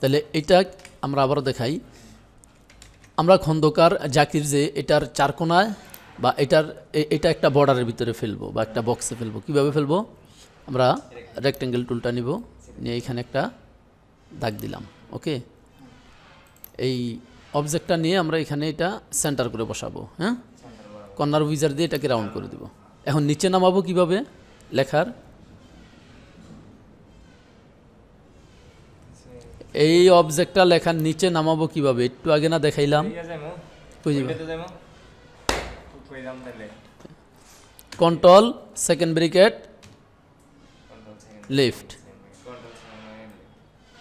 তাহলে এটা আমরা আবারও দেখাই। আমরা খন্দকার জাকির যে এটার চারকোনায় বা এটার এটা একটা বর্ডারের ভিতরে ফেলব বা একটা বক্সে ফেলব। কীভাবে ফেলব? আমরা রেক্টেঙ্গেল টুলটা নিব, নিয়ে এখানে একটা দাগ দিলাম ওকে এই অবজেক্টটা নিয়ে আমরা এখানে এটা সেন্টার করে বসাবো হ্যাঁ? কর্নার উইজার দিয়ে এটাকে রাউন্ড করে দিব। এখন নিচে নামাবো কীভাবে? লেখার এই অবজেক্টটা লেখার নিচে নামাবো কীভাবে? একটু আগে না দেখাইলাম। কন্ট্রোল সেকেন্ড ব্রিকেট লিফট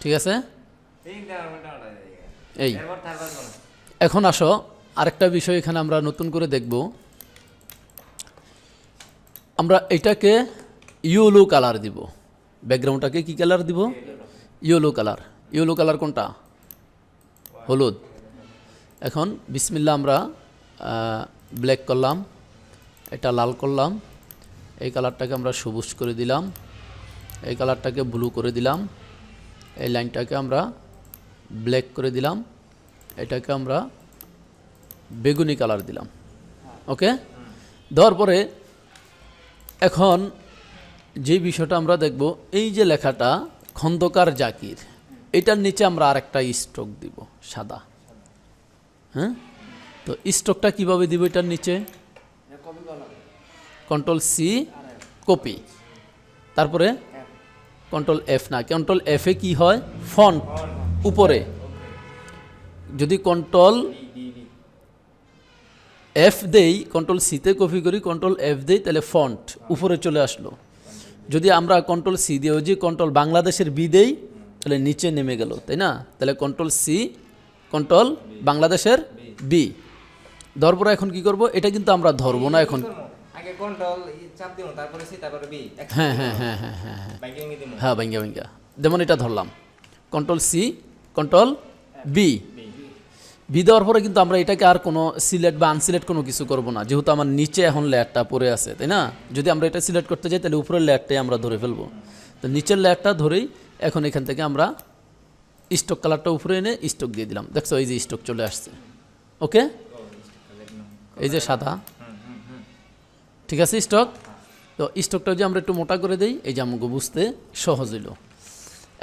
ঠিক আছে? এই এখন আসো আরেকটা বিষয় এখানে আমরা নতুন করে দেখব। আমরা এটাকে ইয়েলো কালার দিব। ব্যাকগ্রাউন্ডটাকে কি কালার দিব? ইয়েলো কালার ইয়েলো কালার কোনটা? হলুদ। এখন বিসমিল্লা আমরা ব্ল্যাক করলাম, এটা লাল করলাম, এই কালারটাকে আমরা সবুজ করে দিলাম, এই কালারটাকে ব্লু করে দিলাম, এই লাইনটাকে আমরা ব্ল্যাক করে দিলাম, এটাকে আমরা বেগুনি কালার দিলাম। ওকে? দেওয়ার পরে এখন যে বিষয়টা আমরা দেখব, এই যে লেখাটা খন্দকার জাকির এটার নিচে আমরা আরেকটা স্ট্রোক দিব, সাদা। হ্যাঁ? তো স্ট্রোকটা কীভাবে দিব এটার নিচে? কন্ট্রোল সি কপি তারপরে কন্ট্রোল এফ না কন্ট্রোল এফে কি হয়? ফন্ট উপরে। যদি কন্ট্রোল এফ দেই কন্ট্রোল সিতে কপি করি কন্ট্রোল এফ দেই, তাহলে ফন্ট উপরে চলে আসলো। যদি আমরা কন্ট্রোল সি দিয়েও যে কন্ট্রোল বাংলাদেশের বি দেই তাহলে নিচে নেমে গেল তাই না? তাহলে কন্ট্রোল সি কন্ট্রোল বাংলাদেশের বি দেওয়ার পরে এখন কি করব? এটা কিন্তু আমরা ধরবো না এখন। হ্যাঁ হ্যাঁ হ্যাঁ হ্যাঁ হ্যাঁ হ্যাঁ বাইকিং দিমু। হ্যাঁ যেমন এটা ধরলাম। Control C control B B B দেওয়ার পরে কিন্তু আমরা এটাকে আর কোনো সিলেক্ট বা আনসিলেক্ট কোনো কিছু করব না যেহেতু আমার নিচে এখন লেয়ারটা পড়ে আছে তাই না? যদি আমরা এটা সিলেক্ট করতে যাই তাহলে উপরের লেয়ারটাই আমরা ধরে ফেলব। তো নিচের লেয়ারটা ধরেই এখন এখান থেকে আমরা স্টক কালারটা উপরে এনে স্টক দিয়ে দিলাম। দেখছ, এই যে স্টক চলে আসছে। ওকে এই যে সাদা। ঠিক আছে স্টক তো স্টকটা যদি আমরা একটু মোটা করে দেই, এই যে আমাকে বুঝতে সহজ হইল।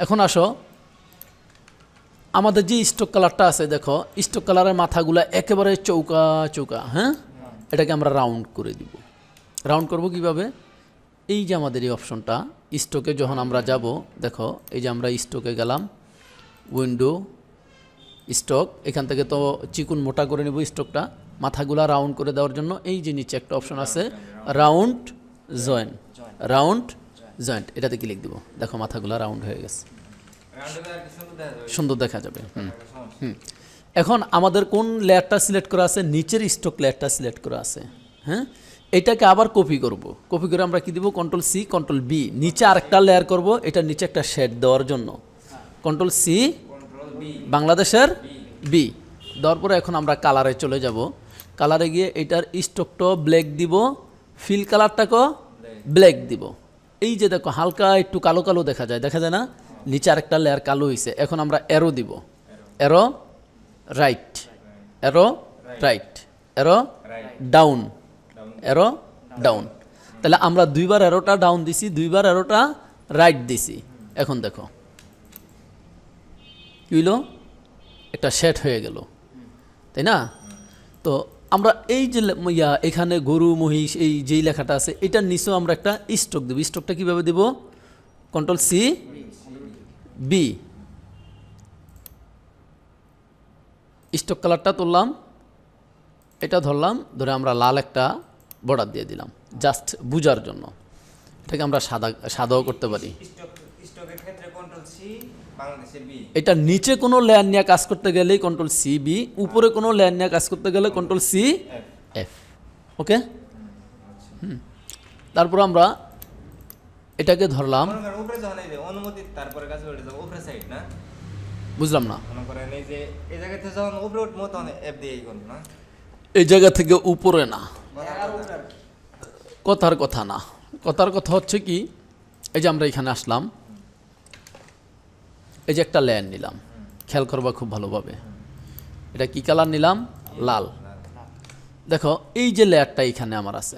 এখন আসো, আমাদের যে স্টক কালারটা আছে, দেখো স্টক কালারের মাথাগুলো একেবারে চৌকা চৌকা হ্যাঁ? এটাকে আমরা রাউন্ড করে দিব। রাউন্ড করব কীভাবে? এই যে আমাদের এই অপশনটা স্টকে যখন আমরা যাব, দেখো, এই যে আমরা স্টকে গেলাম উইন্ডো স্টক এখান থেকে তো চিকুন মোটা করে নেব স্টকটা মাথাগুলা রাউন্ড করে দেওয়ার জন্য, এই যে নিচে একটা অপশন আছে রাউন্ড জয়েন্ট রাউন্ড জয়েন্ট এটাতে ক্লিক দিব। দেখো, মাথাগুলা রাউন্ড হয়ে গেছে। সুন্দর দেখা যাবে, হুম হুম। এখন আমাদের কোন লেয়ারটা সিলেক্ট করা আছে? নিচের স্টক লেয়ারটা সিলেক্ট করা আছে। হ্যাঁ? এটাকে আবার কপি করব। কপি করে আমরা কি দিব? কন্ট্রোল সি কন্ট্রোল বি নিচে আরেকটা লেয়ার করব। এটার নিচে একটা শেড দেওয়ার জন্য। কন্ট্রোল সি বাংলাদেশের বি দেওয়ার পরে এখন আমরা কালারে চলে যাব। কালারে গিয়ে এটার স্টকটা ব্ল্যাক দিব। ফিল কালারটাকেও ব্ল্যাক দিব। এই যে দেখো, হালকা একটু কালো কালো দেখা যায়। দেখা যায় না? নিচে আরেকটা লেয়ার কালো হয়েছে এখন আমরা অ্যারো দিব। Arrow right arrow right arrow down arrow down তাহলে আমরা দুইবার অ্যারোটা ডাউন দিছি, দুইবার অ্যারোটা রাইট দিছি। এখন দেখো। কি হইল? একটা সেট হয়ে গেল। তাই না? তো আমরা এই যে ইয়া, এখানে গরু, মহিষ, এই যেই লেখাটা আছে, এটার নিচেও আমরা একটা স্টক দেবো। স্টকটা কীভাবে দেব? কন্ট্রোল সি বি স্টক কালারটা তুললাম। এটা ধরলাম। ধরে আমরা লাল একটা বর্ডার দিয়ে দিলাম জাস্ট বুঝার জন্য। এটাকে আমরা সাদা সাদাও করতে পারি। এটা নিচে কোনো লেয়ার নিয়ে কাজ করতে গেলেই কন্ট্রোল সি বি উপরে কোনো লেয়ার নিয়ে কাজ করতে গেলে কন্ট্রোল সি এফ ওকে হুম। তারপর আমরা এটাকে ধরলাম। বুঝলাম না? এই জায়গা থেকে উপরে না। এই জায়গা থেকে উপরে না কথার কথা। না। কথার কথা হচ্ছে কি, এই যে আমরা এখানে আসলাম, এই যে একটা লেয়ার নিলাম, খেয়াল করবা খুব ভালোভাবে। এটা কি কালার নিলাম? লাল। দেখো, এই যে লেয়ারটা এখানে আমার আছে,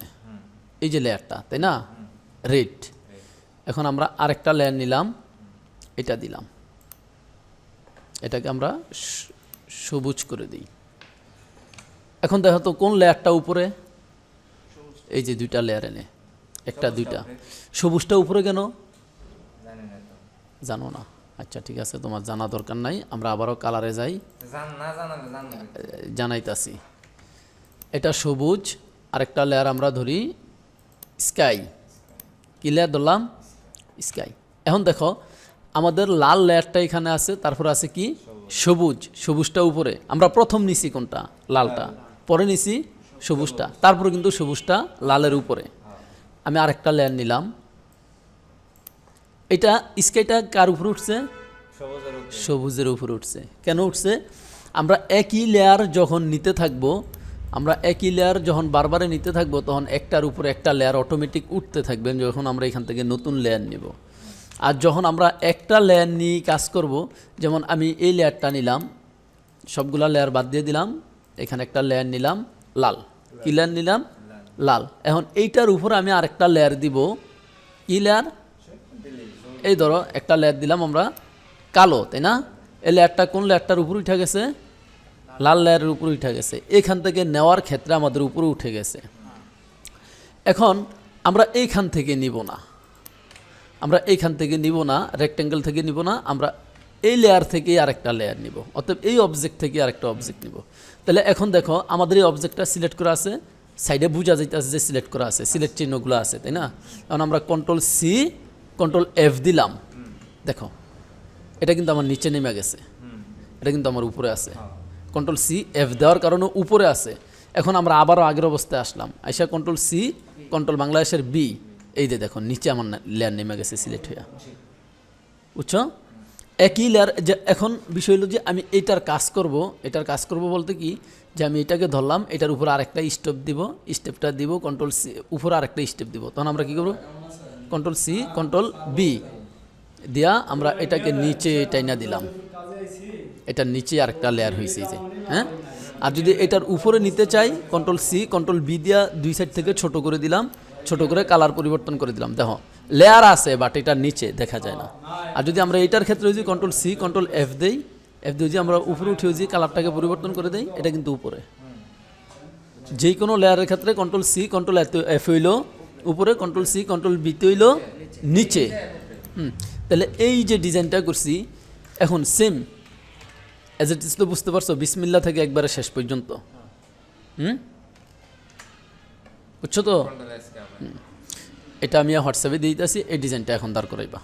এই যে লেয়ারটা তাই না? রেড এখন আমরা আরেকটা লেয়ার নিলাম, এটা দিলাম। এটাকে আমরা সবুজ করে দিই। এখন দেখো তো কোন লেয়ারটা উপরে? এই যে দুইটা লেয়ার এনে একটা দুইটা। সবুজটা উপরে কেন? জানি জানো না। আচ্ছা ঠিক আছে তোমার জানা দরকার নাই আমরা আবারও কালারে যাই। জানাইতাছি। এটা সবুজ আরেকটা লেয়ার আমরা ধরি স্কাই কি লেয়ার ধরলাম? স্কাই এখন দেখো আমাদের লাল লেয়ারটা এখানে আছে তারপর আছে কি? সবুজ। সবুজটা উপরে। আমরা প্রথম নিছি কোনটা? লালটা। পরে নিছি সবুজটা। তারপরে কিন্তু সবুজটা লালের উপরে। আমি আরেকটা লেয়ার নিলাম। এটা স্কাইটা কার উপরে উঠছে? সবুজের উপরে। উঠছে। কেন উঠছে? আমরা একই লেয়ার যখন নিতে থাকব আমরা একই লেয়ার যখন বারবারে নিতে থাকব তখন একটার উপরে একটা লেয়ার অটোমেটিক উঠতে থাকবেন যখন আমরা এখান থেকে নতুন লেয়ার নিব। আর যখন আমরা একটা লেয়ার নিয়ে কাজ করব যেমন আমি এই লেয়ারটা নিলাম সবগুলা লেয়ার বাদ দিয়ে দিলাম এখানে একটা লেয়ার নিলাম লাল। কি লেয়ার নিলাম, লাল। এখন এইটার উপরে আমি আরেকটা লেয়ার দিব। কি লেয়ার এই ধরো, একটা লেয়ার দিলাম আমরা কালো, তাই না? এই লেয়ারটা কোন লেয়ারটার উপরে উঠে গেছে? লাল লেয়ারের উপরে উঠে গেছে। এখান থেকে নেওয়ার ক্ষেত্রে আমাদের উপরে উঠে গেছে। এখন আমরা এইখান থেকে নিব না। আমরা এইখান থেকে নিব না রেক্ট্যাঙ্গেল থেকে নিব না, আমরা এই লেয়ার থেকেই আরেকটা লেয়ার নিব। অতএব এই অবজেক্ট থেকে আরেকটা অবজেক্ট নিব। তাহলে এখন দেখো, আমাদের এই অবজেক্টটা সিলেক্ট করা আছে। সাইডে বোঝা যাইতেছে যে সিলেক্ট করা আছে সিলেক্ট চিহ্নগুলো আছে, তাই না? এখন আমরা কন্ট্রোল সি কন্ট্রোল এফ দিলাম। দেখো, এটা কিন্তু আমার নিচে নেমে গেছে। এটা কিন্তু আমার উপরে আছে। কন্ট্রোল সি এফ দেওয়ার কারণে উপরে আছে। এখন আমরা আবারও আগের অবস্থায় আসলাম। আইসা কন্ট্রোল সি কন্ট্রোল বাংলাদেশের বি এই যে দেখো, নিচে আমার লেয়ার নেমে গেছে সিলেক্ট হয়ে বুঝছ? একই লেয়ার যে এখন বিষয় হলো যে আমি এটার কাজ করব, এটার কাজ করব বলতে কি? যে আমি এটাকে ধরলাম, এটার উপর আরেকটা স্টেপ দিব স্টেপটা দিব কন্ট্রোল সি উপর আরেকটা স্টেপ দিব। তখন আমরা কি করব? কন্ট্রোল সি কন্ট্রোল বি দিয়া আমরা এটাকে নিচে টাইনা দিলাম। এটার নিচে আরেকটা লেয়ার হয়েছে যে হ্যাঁ? আর যদি এটার উপরে নিতে চাই কন্ট্রোল সি কন্ট্রোল বি দিয়া দুই সাইড থেকে ছোট করে দিলাম, ছোট করে কালার পরিবর্তন করে দিলাম। দেখো লেয়ার আছে বাট এটার নিচে দেখা যায় না। আর যদি আমরা এটার ক্ষেত্রে যদি কন্ট্রোল সি কন্ট্রোল এফ দেই এফ দিয়ে যদি আমরা উপরে উঠে যদি কালারটাকে পরিবর্তন করে দেই এটা কিন্তু উপরে। যে কোনো লেয়ারের ক্ষেত্রে কন্ট্রোল সি কন্ট্রোল এফ হইল উপরে কন্ট্রোল সি কন্ট্রোল বিতে হইল নিচে। হুম তাহলে এই যে ডিজাইনটা করছি এখন সেম অ্যাজ ইট ইস তো বুঝতে পারছ বিসমিল্লা থেকে একবারে শেষ পর্যন্ত। হুম? বুঝছ তো? এসকে এটা আমি হোয়াটসঅ্যাপে দিয়ে দিতেছি এই ডিজাইনটা এখন দাঁড় করাইবা।